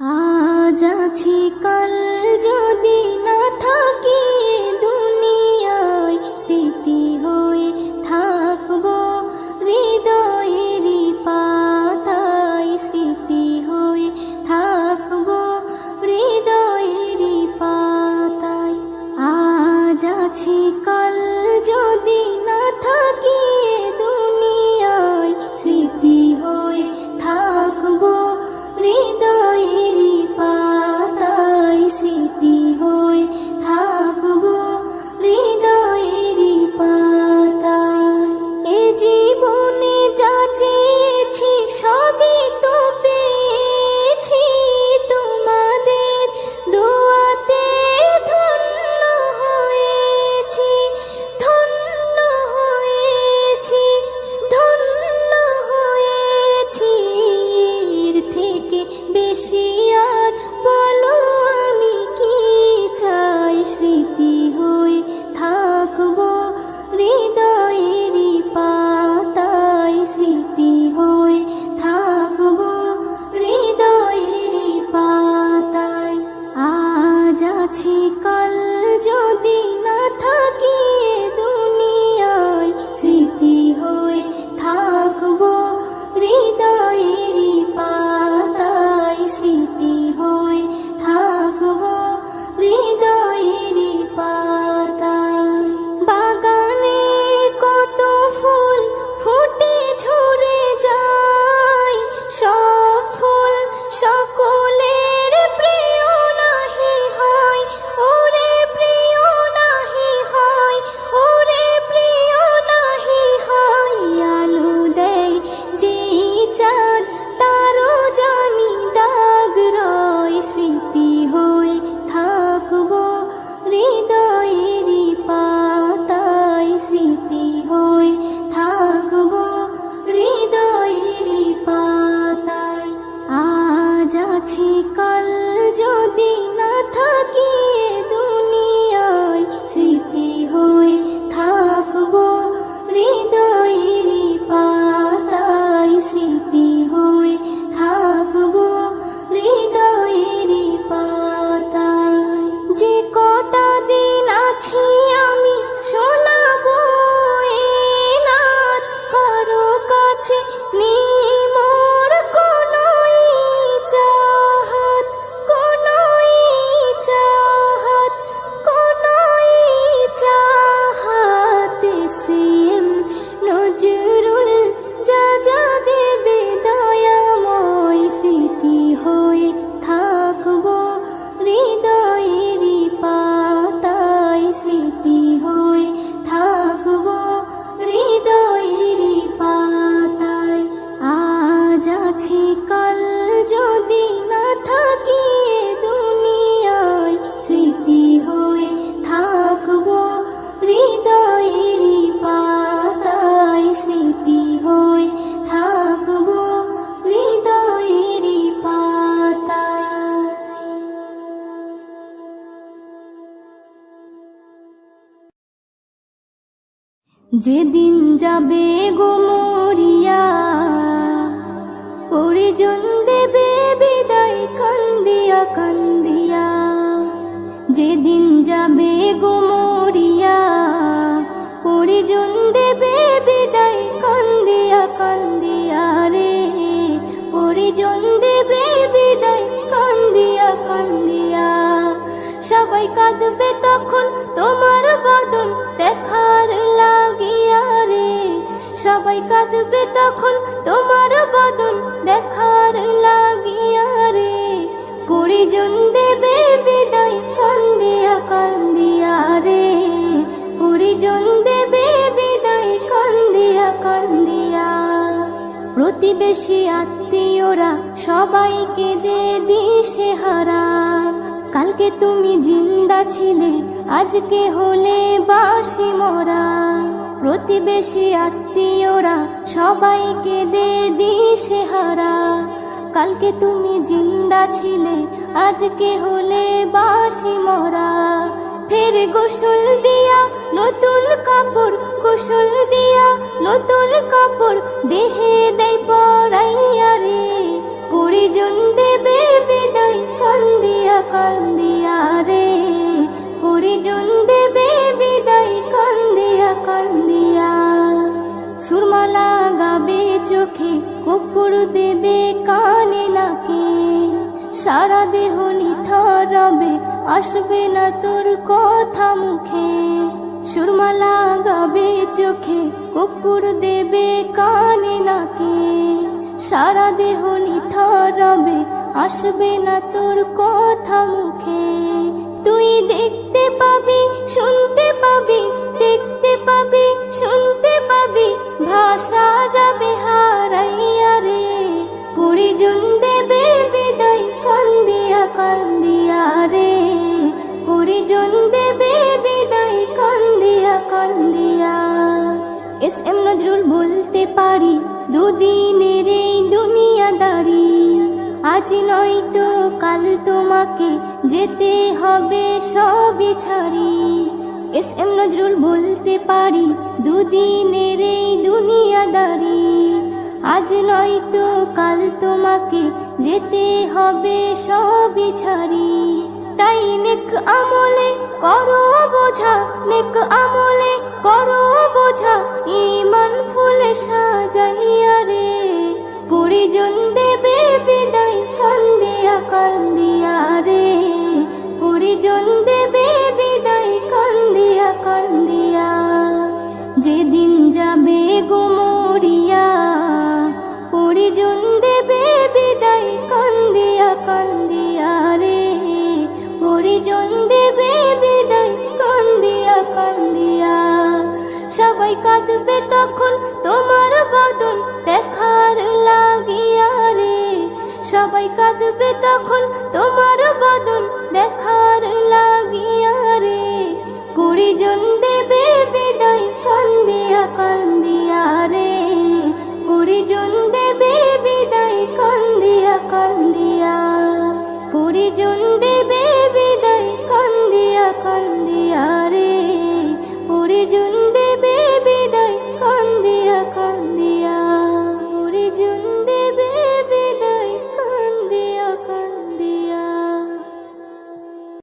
আজ আছি কাল যদি যেদিন যাবে গো মরিয়া পরিজন দেবে বিদায় কান্দিয়া কান্দিয়া। যেদিন যাবে গো মরিয়া পরিজন দেবে বিদায় কান্দিয়া কান্দিয়া রে। পরিজন দেবে বিদায় কান্দিয়া কান্দিয়া। সবাই কাঁদবে তখন তোমার সবাই কাঁদবে তখন তোমার বদন দেখার লাগিয়া রে। পরিজন দেবে বিদায়, কান্দিয়া কান্দিয়া রে। পরিজন দেবে বিদায়, কান্দিয়া কান্দিয়া। প্রতিবেশী আত্মীয়রা সবাইকে দে দিশে হারা। কালকে তুমি জিন্দা ছিলে, আজকে হলে বাসি মরা। প্রতিবেশী আত্মীয়রা সবাইকে দে দিশে হারা কালকে তুমি জিন্দা ছিলে, আজকে হলে বাসি মরা। ফের গোসল দিয়া নতুন কাপড়, গোসল দিয়া নতুন কাপড়, দেহে দেয় পর। চোখে দেবে কানে নাকে, সারা দেহ নিথর রবে আসবে না তোর কথা মুখে। সুরমালা গাবে চোখে কপুর দেবে কানে নাকে, সারা দেহ নিথর রবে আসবে না তোর কথা মুখে। তুই দেখতে পাবি, শুনতে পাবি, দেখতে পাবি, শুনতে পাবি এস এম নজরুল বলতে পারি, দুদিনের এই দুনিয়াদারি আজ নয়তো কাল তোমাকে যেতে হবে সবই ছাড়ি। এস এম নজরুল বলতে পারি, দুদিনের এই দুনিয়াদারি আজ নয়তো কাল তোমাকে যেতে হবে সবই ছাড়ি। তাই নেক আমলে করো বোঝা, নেক আমলে সাজাইয়া রে পরিজন সবাই কাঁদবে তখন তোমার বদন দেখার লাগিয়া রে। সবাই কাঁদবে তখন তোমার বদন দেখার লাগিয়া রে। কুড়ি দেবে